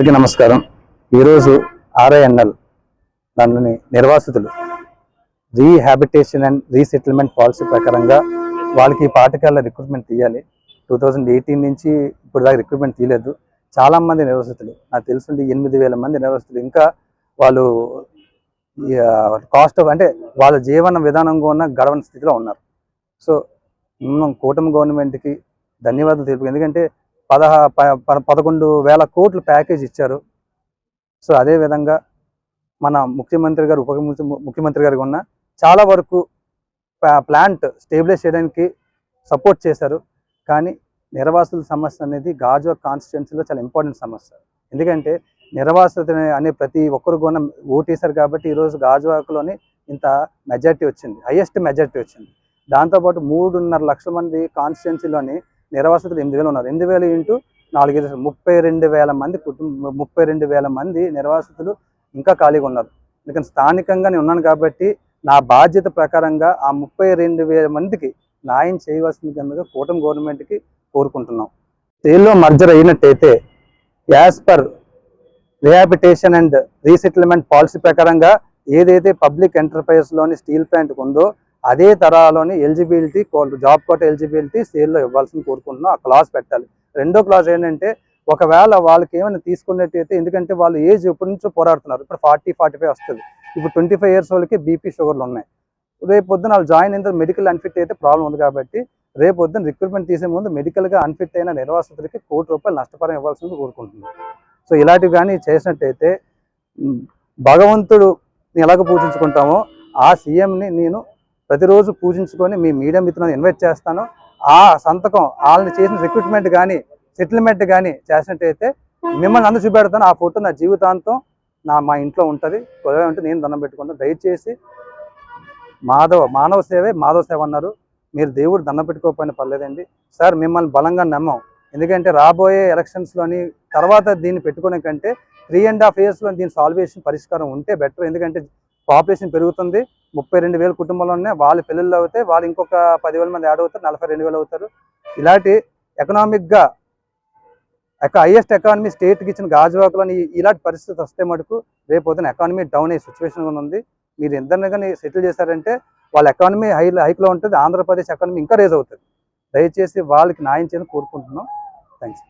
అందరికీ నమస్కారం. ఈరోజు ఆర్ఐఎన్ఎల్ దానిలోని నిర్వాసితులు రీహాబిటేషన్ అండ్ రీసెటిల్మెంట్ పాలసీ ప్రకారంగా వాళ్ళకి పాఠకాల రిక్రూట్మెంట్ తీయాలి. టూ థౌజండ్ ఎయిటీన్ నుంచి ఇప్పుడు దాకా రిక్రూట్మెంట్ తీయలేదు. చాలా మంది నిర్వాసితులు నాకు తెలుసుండి ఎనిమిది వేల మంది నిర్వాసితులు. ఇంకా వాళ్ళు కాస్ట్ ఆఫ్ అంటే వాళ్ళ జీవన విధానంగా ఉన్న గడవని స్థితిలో ఉన్నారు. సో మనం కూటమి గవర్నమెంట్కి ధన్యవాదాలు తెలుపు ఎందుకంటే పదహా ప- పదకొండు వేల కోట్లు ప్యాకేజ్ ఇచ్చారు. సో అదే విధంగా మన ముఖ్యమంత్రి గారు ఉప ముఖ్య- ముఖ్యమంత్రి గారు ఉన్న చాలా వరకు ప్లాంట్ స్టేబిలైజ్ చేయడానికి సపోర్ట్ చేశారు. కానీ నిర్వాసితుల సమస్య అనేది గాజువా కాన్స్టిట్యున్సీలో చాలా ఇంపార్టెంట్ సమస్య. ఎందుకంటే నిర్వాసిత అనే ప్రతి ఒక్కరు కూడా ఓటేశారు కాబట్టి ఈరోజు గాజువాకలోని ఇంత మెజార్టీ వచ్చింది. హైయెస్ట్ మెజార్టీ వచ్చింది. దాంతోపాటు మూడున్నర లక్షల మంది కాన్స్టిట్యున్సీలోని నిర్వాసితులు ఎనిమిది వేలు ఉన్నారు. ఎనిమిది వేలు ఇంటూ నాలుగైదు ముప్పై రెండు వేల మంది కుటుంబ ముప్పై రెండు వేల మంది నిర్వాసితులు ఇంకా ఖాళీగా ఉన్నారు. ఎందుకంటే స్థానికంగా నేను ఉన్నాను కాబట్టి నా బాధ్యత ప్రకారంగా ఆ ముప్పై రెండు వేల మందికి న్యాయం చేయవలసింది కనుక కూటమి గవర్నమెంట్కి కోరుకుంటున్నాం. జైల్లో మర్జర్ అయినట్టయితే as per rehabilitation and resettlement policy ప్రకారంగా ఏదైతే పబ్లిక్ ఎంటర్ప్రైజెస్లోని స్టీల్ ప్లాంట్ ఉందో అదే తరాలోని ఎలిజిబిలిటీ జాబ్ కోట ఎలిజిబిలిటీ సేల్లో ఇవ్వాల్సింది కోరుకుంటున్నాం. ఆ క్లాస్ పెట్టాలి. రెండో క్లాస్ ఏంటంటే ఒకవేళ వాళ్ళకి ఏమైనా తీసుకున్నట్టయితే ఎందుకంటే వాళ్ళు ఏజ్ ఎప్పటి నుంచో పోరాడుతున్నారు. ఇప్పుడు ఫార్టీ ఫార్టీ ఫైవ్ వస్తుంది. ఇప్పుడు ట్వంటీ ఫైవ్ ఇయర్స్ వాళ్ళకి బీపీ షుగర్లు ఉన్నాయి. రేపు పొద్దున వాళ్ళు జాయిన్ అయిన మెడికల్ అన్ఫిట్ అయితే ప్రాబ్లం ఉంది కాబట్టి రేపు పొద్దున రిక్రూట్మెంట్ తీసే ముందు మెడికల్గా అన్ఫిట్ అయిన నిర్వాసితులకి కోటి రూపాయలు నష్టపరం ఇవ్వాల్సింది కోరుకుంటున్నాం సో ఇలాంటివి కానీ చేసినట్టయితే భగవంతుడు ఎలాగ పూజించుకుంటామో ఆ సీఎంని నేను ప్రతిరోజు పూజించుకొని మీ మీడియా మిత్రులను ఇన్వైట్ చేస్తాను. ఆ సంతకం వాళ్ళని చేసిన రిక్రూట్మెంట్ కానీ సెటిల్మెంట్ కానీ చేసినట్టయితే మిమ్మల్ని అందరూ చూపెడతాను. ఆ ఫోటో నా జీవితాంతం నా మా ఇంట్లో ఉంటుంది. కొద్దిగా ఉంటే నేను దండం పెట్టుకుంటాను. దయచేసి మాధవ మానవ సేవే మాధవ సేవ అన్నారు. మీరు దేవుడు దండం పెట్టుకోకపోయినా పర్లేదండి. సార్ మిమ్మల్ని బలంగా నమ్మం. ఎందుకంటే రాబోయే ఎలక్షన్స్లోని తర్వాత దీన్ని పెట్టుకునే కంటే త్రీ అండ్ హాఫ్ ఇయర్స్లో దీని సాల్వేషన్ పరిష్కారం ఉంటే బెటర్ ఎందుకంటే పాపులేషన్ పెరుగుతుంది. ముప్పై రెండు వేల కుటుంబాలు ఉన్నాయి వాళ్ళ పిల్లలు అవుతాయి వాళ్ళు ఇంకొక పదివేల మంది యాడ్ అవుతారు నలభై రెండు వేలు అవుతారు. ఇలాంటి ఎకనామిక్గా ఎక హైయెస్ట్ ఎకానమీ స్టేట్కి ఇచ్చిన గాజువాకలోని ఇలాంటి పరిస్థితి వస్తే మటుకు రేపు పొద్దున ఎకానమీ డౌన్ అయ్యే సిచ్యువేషన్ ఉంది. మీరు ఇద్దరిని కానీ సెటిల్ చేశారంటే వాళ్ళ ఎకానమీ హై హైక్లో ఉంటుంది. ఆంధ్రప్రదేశ్ ఎకానమీ ఇంకా రేజ్ అవుతుంది. దయచేసి వాళ్ళకి న్యాయం చేయని కోరుకుంటున్నాం. థ్యాంక్స్